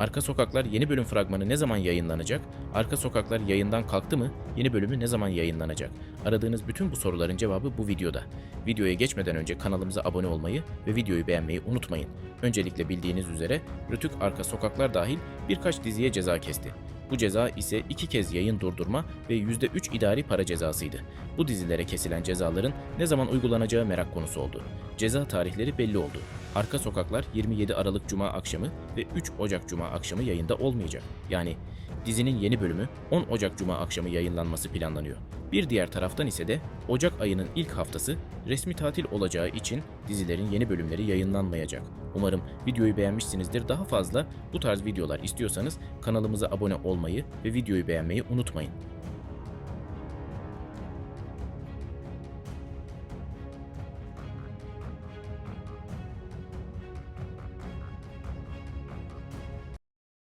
Arka Sokaklar yeni bölüm fragmanı ne zaman yayınlanacak? Arka Sokaklar yayından kalktı mı? Yeni bölümü ne zaman yayınlanacak? Aradığınız bütün bu soruların cevabı bu videoda. Videoya geçmeden önce kanalımıza abone olmayı ve videoyu beğenmeyi unutmayın. Öncelikle bildiğiniz üzere Rütük Arka Sokaklar dahil birkaç diziye ceza kesti. Bu ceza ise iki kez yayın durdurma ve %3 idari para cezasıydı. Bu dizilere kesilen cezaların ne zaman uygulanacağı merak konusu oldu. Ceza tarihleri belli oldu. Arka Sokaklar 27 Aralık Cuma akşamı ve 3 Ocak Cuma akşamı yayında olmayacak. Yani dizinin yeni bölümü 10 Ocak Cuma akşamı yayınlanması planlanıyor. Bir diğer taraftan ise de Ocak ayının ilk haftası resmi tatil olacağı için dizilerin yeni bölümleri yayınlanmayacak. Umarım videoyu beğenmişsinizdir. Daha fazla bu tarz videolar istiyorsanız kanalımıza abone olmayı ve videoyu beğenmeyi unutmayın.